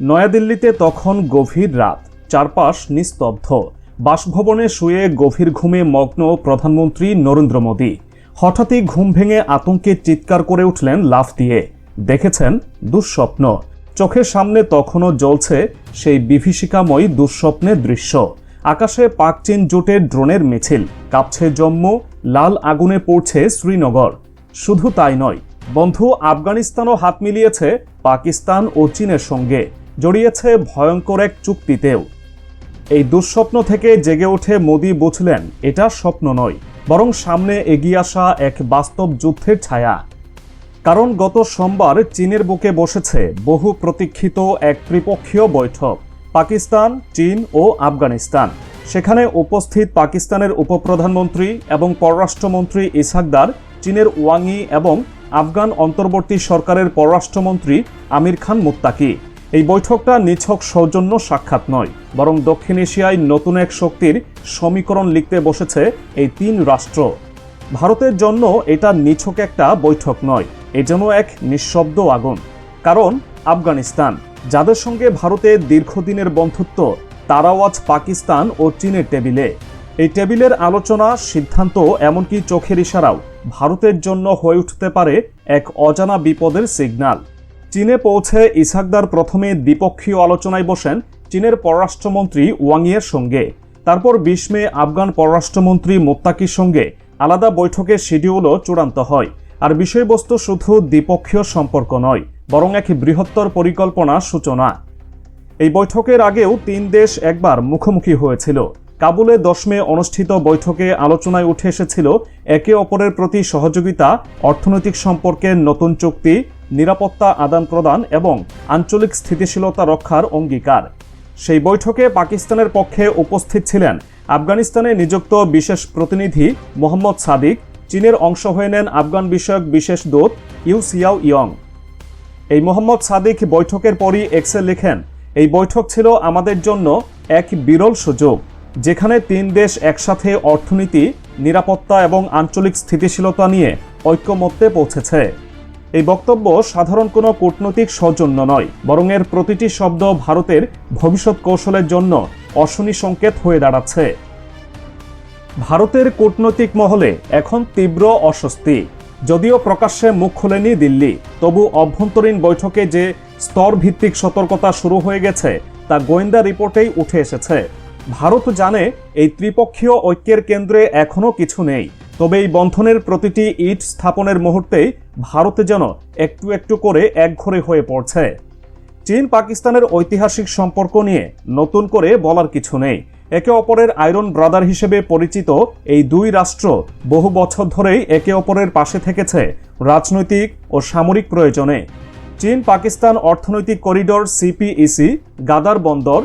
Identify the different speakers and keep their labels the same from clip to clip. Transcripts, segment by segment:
Speaker 1: নয়াদিল্লিতে তখন গভীর রাত। চারপাশ নিস্তব্ধ। বাসভবনে শুয়ে গভীর ঘুমে মগ্ন প্রধানমন্ত্রী নরেন্দ্র মোদী। হঠাৎই ঘুম ভেঙে আতঙ্কে চিৎকার করে উঠলেন লাফ দিয়ে দেখেছেন? দুঃস্বপ্ন। চোখের সামনে তখনও জ্বলছে সেই বিভীষিকাময় দুঃস্বপ্নের দৃশ্য। আকাশে পাক চীন জোটের ড্রোনের মিছিল। কাঁপছে জম্মু, লাল আগুনে পড়ছে শ্রীনগর। শুধু তাই নয়, বন্ধু, আফগানিস্তানও হাত মিলিয়েছে পাকিস্তান ও চীনের সঙ্গে। জড়িয়েছে ভয়ঙ্কর এক চুক্তিতেও। এই দুঃস্বপ্ন থেকে জেগে ওঠে মোদি বুঝলেন, এটা স্বপ্ন নয়, বরং সামনে এগিয়ে আসা এক বাস্তব যুদ্ধের ছায়া। কারণ গত সোমবার চীনের বুকে বসেছে বহু প্রতীক্ষিত এক ত্রিপক্ষীয় বৈঠক, পাকিস্তান, চীন ও আফগানিস্তান। সেখানে উপস্থিত পাকিস্তানের উপপ্রধানমন্ত্রী এবং পররাষ্ট্রমন্ত্রী ইসাকদার চীনের ওয়াংই এবং আফগান অন্তর্বর্তী সরকারের পররাষ্ট্রমন্ত্রী আমির খান মুত্তাকি। এই বৈঠকটা নিছক সৌজন্য সাক্ষাৎ নয়, বরং দক্ষিণ এশিয়ায় নতুন এক শক্তির সমীকরণ লিখতে বসেছে এই তিন রাষ্ট্র। ভারতের জন্য এটা নিছক একটা বৈঠক নয়, এ যেন এক নিঃশব্দ আগুন। কারণ, আফগানিস্তান, যাদের সঙ্গে ভারতের দীর্ঘদিনের বন্ধুত্ব, তারাও আজ পাকিস্তান ও চীনের টেবিলে। এই টেবিলের আলোচনা, সিদ্ধান্ত, এমনকি চোখের ইশারাও ভারতের জন্য হয়ে উঠতে পারে এক অজানা বিপদের সিগন্যাল চীনে পৌঁছে ইসাকদার প্রথমে দ্বিপক্ষীয় আলোচনায় বসেন চীনের পররাষ্ট্রমন্ত্রী ওয়াংয়ের সঙ্গে। তারপর বিশ মে আফগান পররাষ্ট্রমন্ত্রী মোত্তাকির সঙ্গে আলাদা বৈঠকের শিডিউলও চূড়ান্ত হয়। আর বিষয়বস্তু শুধু দ্বিপক্ষীয় সম্পর্ক নয়, বরং এক বৃহত্তর পরিকল্পনা সূচনা। এই বৈঠকের আগেও তিন দেশ একবার মুখোমুখি হয়েছিল। কাবুলে দশ মে অনুষ্ঠিত বৈঠকে আলোচনায় উঠে এসেছিল একে অপরের প্রতি সহযোগিতা, অর্থনৈতিক সম্পর্কের নতুন চুক্তি নিরাপত্তা আদান প্রদান এবং আঞ্চলিক স্থিতিশীলতা রক্ষার অঙ্গীকার। সেই বৈঠকে পাকিস্তানের পক্ষে উপস্থিত ছিলেন আফগানিস্তানে নিযুক্ত বিশেষ প্রতিনিধি মোহাম্মদ সাদিক, চীনের অংশ হয়ে নেন আফগান বিষয়ক বিশেষ দূত ইউ সিয়াও ইয়ং। এই মোহাম্মদ সাদিক বৈঠকের পরই এক্সে লেখেন, এই বৈঠক ছিল আমাদের জন্য এক বিরল সুযোগ, যেখানে তিন দেশ একসাথে অর্থনীতি, নিরাপত্তা এবং আঞ্চলিক স্থিতিশীলতা নিয়ে ঐক্যমত্যে পৌঁছেছে। এই বক্তব্য সাধারণ কোনো কূটনৈতিক সৌজন্য নয়, বরং এর প্রতিটি শব্দ ভারতের ভবিষ্যৎ কৌশলের জন্য অশনি সংকেত হয়ে দাঁড়াচ্ছে। ভারতের কূটনৈতিক মহলে এখন তীব্র অস্বস্তি। যদিও প্রকাশ্যে মুখ খোলেনি দিল্লি, তবু অভ্যন্তরীণ বৈঠকে যে স্তর ভিত্তিক সতর্কতা শুরু হয়ে গেছে, তা গোয়েন্দা রিপোর্টেই উঠে এসেছে। ভারত জানে এই ত্রিপক্ষীয় ঐক্যের কেন্দ্রে এখনও কিছু নেই। তবে এই বন্ধনের প্রতিটি ইট স্থাপনের মুহূর্তেই ভারতে যেন একটু একটু করে একঘরে হয়ে পড়ছে। চীন পাকিস্তানের ঐতিহাসিক সম্পর্ক নিয়ে নতুন করে বলার কিছু নেই। একে অপরের আয়রন ব্রাদার হিসেবে পরিচিত এই দুই রাষ্ট্র বহু বছর ধরেই একে অপরের পাশে থেকেছে রাজনৈতিক ও সামরিক প্রয়োজনে। চীন পাকিস্তান অর্থনৈতিক করিডোর সিপিইসি, গাদার বন্দর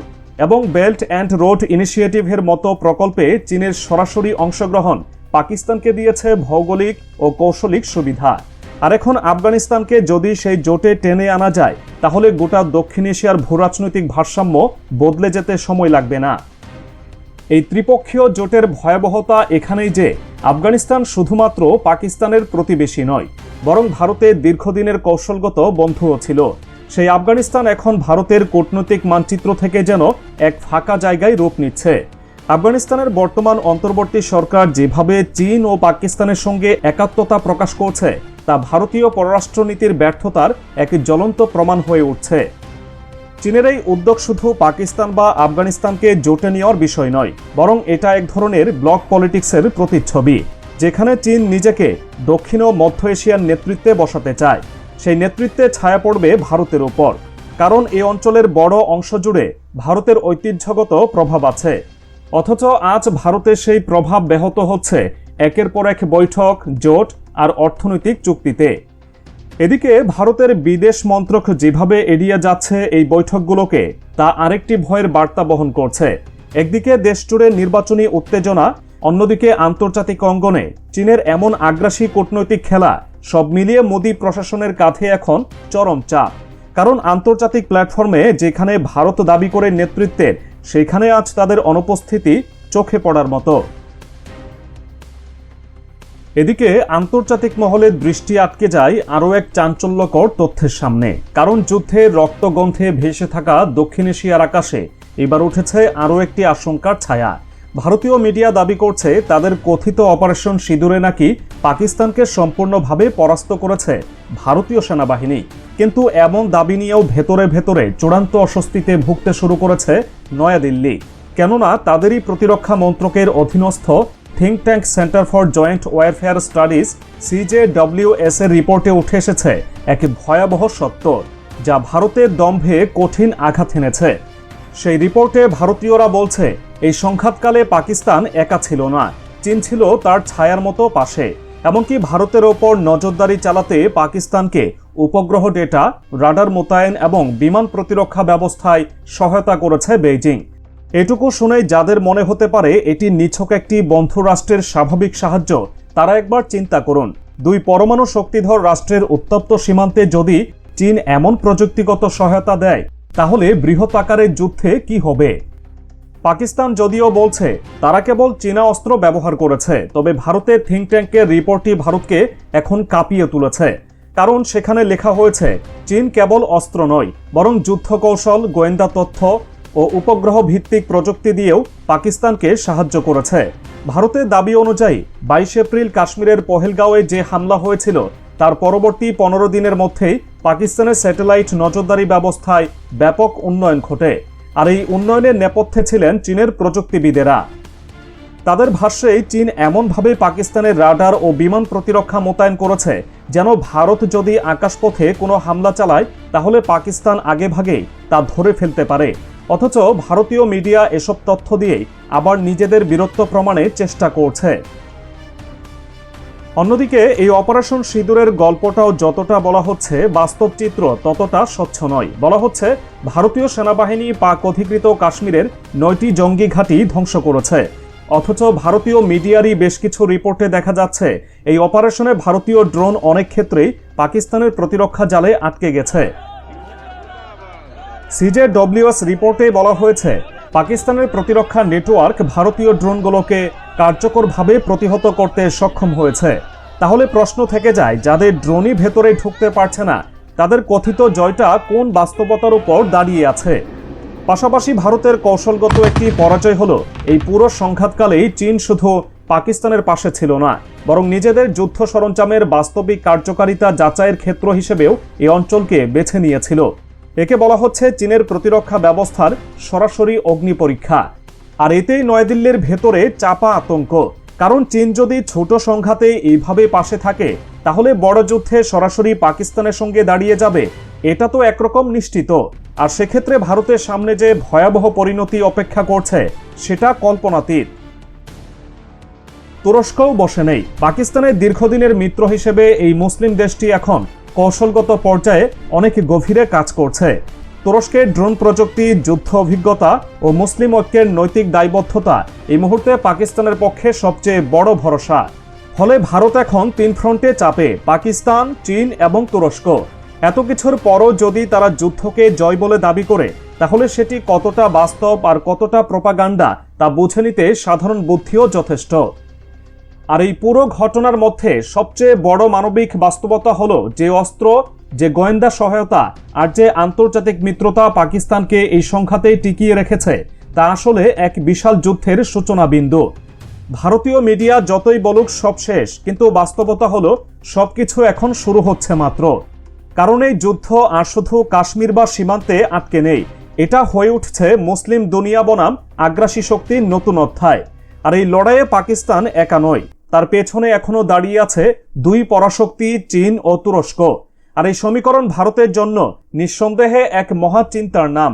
Speaker 1: এবং বেল্ট অ্যান্ড রোড ইনিশিয়েটিভের মতো প্রকল্পে চীনের সরাসরি অংশগ্রহণ পাকিস্তানকে দিয়েছে ভৌগোলিক ও কৌশলিক সুবিধা। আর এখন আফগানিস্তানকে যদি সেই জোটে টেনে আনা যায়, তাহলে গোটা দক্ষিণ এশিয়ার ভূরাজনৈতিক ভারসাম্য বদলে যেতে সময় লাগবে না। এই ত্রিপক্ষীয় জোটের ভয়াবহতা এখানেই যে, আফগানিস্তান শুধুমাত্র পাকিস্তানের প্রতিবেশী নয়, বরং ভারতের দীর্ঘদিনের কৌশলগত বন্ধুও ছিল। সেই আফগানিস্তান এখন ভারতের কূটনৈতিক মানচিত্র থেকে যেন এক ফাঁকা জায়গায় রূপ নিচ্ছে। আফগানিস্তানের বর্তমান অন্তর্বর্তী সরকার যেভাবে চীন ও পাকিস্তানের সঙ্গে একাত্মতা প্রকাশ করছে, তা ভারতীয় পররাষ্ট্রনীতির ব্যর্থতার এক জ্বলন্ত প্রমাণ হয়ে উঠছে। চীনের এই উদ্যোগ শুধু পাকিস্তান বা আফগানিস্তানকে জোটে নেওয়ার বিষয় নয়, বরং এটা এক ধরনের ব্লক পলিটিক্সের প্রতিচ্ছবি, যেখানে চীন নিজেকে দক্ষিণ ও মধ্য এশিয়ার নেতৃত্বে বসাতে চায়। সেই নেতৃত্বে ছায়া পড়বে ভারতের ওপর কারণ এই অঞ্চলের বড় অংশ জুড়ে ভারতের ঐতিহ্যগত প্রভাব আছে। অথচ আজ ভারতের সেই প্রভাব ব্যাহত হচ্ছে। একের পর এক বৈঠক, জোট আর অর্থনৈতিক চুক্তিতে। এদিকে ভারতের বিদেশ মন্ত্রক যেভাবে এড়িয়ে যাচ্ছে এই বৈঠকগুলোকে, তা আরেকটি ভয়ের বার্তা বহন করছে। একদিকে দেশ জুড়ে নির্বাচনী উত্তেজনা, অন্যদিকে আন্তর্জাতিক অঙ্গনে চীনের এমন আগ্রাসী কূটনৈতিক খেলা, সব মিলিয়ে মোদী প্রশাসনের কাঁধে এখন চরম চাপ। কারণ আন্তর্জাতিক প্ল্যাটফর্মে যেখানে ভারত দাবি করে নেতৃত্বের সেখানে আজ তাদের অনুপস্থিতি চোখে পড়ার মতো। এদিকে আন্তর্জাতিক মহলে দৃষ্টি আটকে যায় আরও এক চাঞ্চল্যকর তথ্যের সামনে। কারণ যুদ্ধে রক্তগন্ধে ভেসে থাকা দক্ষিণ এশিয়ার আকাশে এবার উঠেছে আরও একটি আশঙ্কার ছায়া। ভারতীয় মিডিয়া দাবি করছে তাদের কথিত অপারেশন সিঁদুরে নাকি পাকিস্তানকে সম্পূর্ণভাবে পরাস্ত করেছে ভারতীয় সেনাবাহিনী। কিন্তু এমন দাবি নিয়েও ভেতরে ভেতরে চূড়ান্ত অস্বস্তিতে ভুগতে শুরু করেছে নয়াদিল্লি। কেননা তাদেরই প্রতিরক্ষা মন্ত্রকের অধীনস্থ think tank centre for joint warfare studies CJ CJWS এর রিপোর্টে উঠে এসেছে এক ভয়াবহ সত্য, যা ভারতের দম্ভে কঠিন আঘাত এনেছে। সেই রিপোর্টে ভারতীয়রা বলছে এই সংঘাতকালে পাকিস্তান একা ছিল না। চীন ছিল তার ছায়ার মতো পাশে। এমনকি ভারতের ওপর নজরদারি চালাতে পাকিস্তানকে উপগ্রহ ডেটা, রাডার মোতায়েন এবং বিমান প্রতিরক্ষা ব্যবস্থায় সহায়তা করেছে বেইজিং। এটুকু শুনেই যাদের মনে হতে পারে এটি নিছক একটি বন্ধু রাষ্ট্রের স্বাভাবিক সাহায্য, তারা একবার চিন্তা করুন। দুই পরমাণু শক্তিধর রাষ্ট্রের উত্তপ্ত সীমান্তে যদি চীন এমন প্রযুক্তিগত সহায়তা দেয়, তাহলে বৃহৎ আকারের যুদ্ধে কি হবে? পাকিস্তান যদিও বলছে তারা কেবল চীনা অস্ত্র ব্যবহার করেছে, তবে ভারতের থিঙ্ক ট্যাঙ্কের রিপোর্টটি ভারতকে এখন কাঁপিয়ে তুলেছে। কারণ সেখানে লেখা হয়েছে, চীন কেবল অস্ত্র নয়, বরং যুদ্ধ কৌশল গোয়েন্দা তথ্য ও উপগ্রহ ভিত্তিক প্রযুক্তি দিয়েও পাকিস্তানকে সাহায্য করেছে। ভারতের দাবি অনুযায়ী, বাইশ এপ্রিল কাশ্মীরের পহেলগাঁওয়ে যে হামলা হয়েছিল, তার পরবর্তী পনেরো দিনের মধ্যেই পাকিস্তানের স্যাটেলাইট নজরদারি ব্যবস্থায় ব্যাপক উন্নয়ন ঘটে। আর এই উন্নয়নের নেপথ্যে ছিলেন চীনের প্রযুক্তিবিদেরা। তাদের ভাষ্যে চীন এমনভাবে পাকিস্তানের রাডার ও বিমান প্রতিরক্ষা মোতায়েন করেছে, যেন ভারত যদি আকাশপথে কোনো হামলা চালায়, তাহলে পাকিস্তান আগেভাগেই তা ধরে ফেলতে পারে। অথচ ভারতীয় মিডিয়া এসব তথ্য দিয়েই আবার নিজেদের বীরত্ব প্রমাণে চেষ্টা করছে। অন্যদিকে এই অপারেশন সিঁদুরের গল্পটাও যতটা বলা হচ্ছে, বাস্তব চিত্র ততটা স্বচ্ছ নয়। বলা হচ্ছে, ভারতীয় সেনাবাহিনী পাক অধিকৃত কাশ্মীরের নয়টি জঙ্গি ঘাঁটি ধ্বংস করেছে। অথচ ভারতীয় মিডিয়ারই বেশ কিছু রিপোর্টে দেখা যাচ্ছে, এই অপারেশনে ভারতীয় ড্রোন অনেক ক্ষেত্রেই পাকিস্তানের প্রতিরক্ষা জালে আটকে গেছে। সিজেডব্লিউএস রিপোর্টে বলা হয়েছে পাকিস্তানের প্রতিরক্ষা নেটওয়ার্ক ভারতীয় ড্রোনগুলোকে কার্যকরভাবে প্রতিহত করতে সক্ষম হয়েছে। তাহলে প্রশ্ন থেকে যায়, যাদের ড্রোনই ভেতরে ঢুকতে পারছে না, তাদের কথিত জয়টা কোন বাস্তবতার উপর দাঁড়িয়ে আছে? পাশাপাশি ভারতের কৌশলগত একটি পরাজয় হলো, এই পুরো সংঘাতকালেই চীন শুধু পাকিস্তানের পাশে ছিল না, বরং নিজেদের যুদ্ধ সরঞ্জামের বাস্তবিক কার্যকারিতা যাচাইয়ের ক্ষেত্র হিসেবেও এই অঞ্চলকে বেছে নিয়েছিল। একে বলা হচ্ছে চীনের প্রতিরক্ষা ব্যবস্থার সরাসরি অগ্নি পরীক্ষা। আর এতেই নয়াদিল্লির ভেতরে চাপা আতঙ্ক। কারণ চীন যদি ছোট সংঘাতে এইভাবে পাশে থাকে, তাহলে বড় যুদ্ধে সরাসরি পাকিস্তানের সঙ্গে দাঁড়িয়ে যাবে, এটা তো একরকম নিশ্চিত। আর সেক্ষেত্রে ভারতের সামনে যে ভয়াবহ পরিণতি অপেক্ষা করছে, সেটা কল্পনাতীত। তুরস্কও বসে নেই। পাকিস্তানের দীর্ঘদিনের মিত্র হিসেবে এই মুসলিম দেশটি এখন কৌশলগত পর্যায়ে অনেক গভীরে কাজ করছে। তুরস্কের ড্রোন প্রযুক্তি, যুদ্ধ অভিজ্ঞতা ও মুসলিম ঐক্যের নৈতিক দায়বদ্ধতা এই মুহূর্তে পাকিস্তানের পক্ষে সবচেয়ে বড় ভরসা। ফলে ভারত এখন তিন ফ্রন্টে চাপে, পাকিস্তান, চীন এবং তুরস্ক। এত কিছুর পরও যদি তারা যুদ্ধকে জয় বলে দাবি করে, তাহলে সেটি কতটা বাস্তব আর কতটা প্রপাগান্ডা তা বুঝে নিতে সাধারণ বুদ্ধিও যথেষ্ট। আর এই পুরো ঘটনার মধ্যে সবচেয়ে বড় মানবিক বাস্তবতা হলো যে অস্ত্র, যে গোয়েন্দা সহায়তা আর যে আন্তর্জাতিক মিত্রতা পাকিস্তানকে এই সংখ্যাতেই টিকিয়ে রেখেছে, তা আসলে এক বিশাল যুদ্ধের সূচনা বিন্দু ভারতীয় মিডিয়া যতই বলুক সব শেষ, কিন্তু বাস্তবতা হলো সবকিছু এখন শুরু হচ্ছে মাত্র। কারণ এই যুদ্ধ আর শুধু কাশ্মীর বা সীমান্তে আটকে নেই, এটা হয়ে উঠছে মুসলিম দুনিয়া বনাম আগ্রাসী শক্তির নতুন অধ্যায়। আর এই লড়াইয়ে পাকিস্তান একা নয়। তার পেছনে এখনও দাঁড়িয়ে আছে দুই পরাশক্তি, চীন ও তুরস্ক। আর এই সমীকরণ ভারতের জন্য নিঃসন্দেহে এক মহা চিন্তার নাম।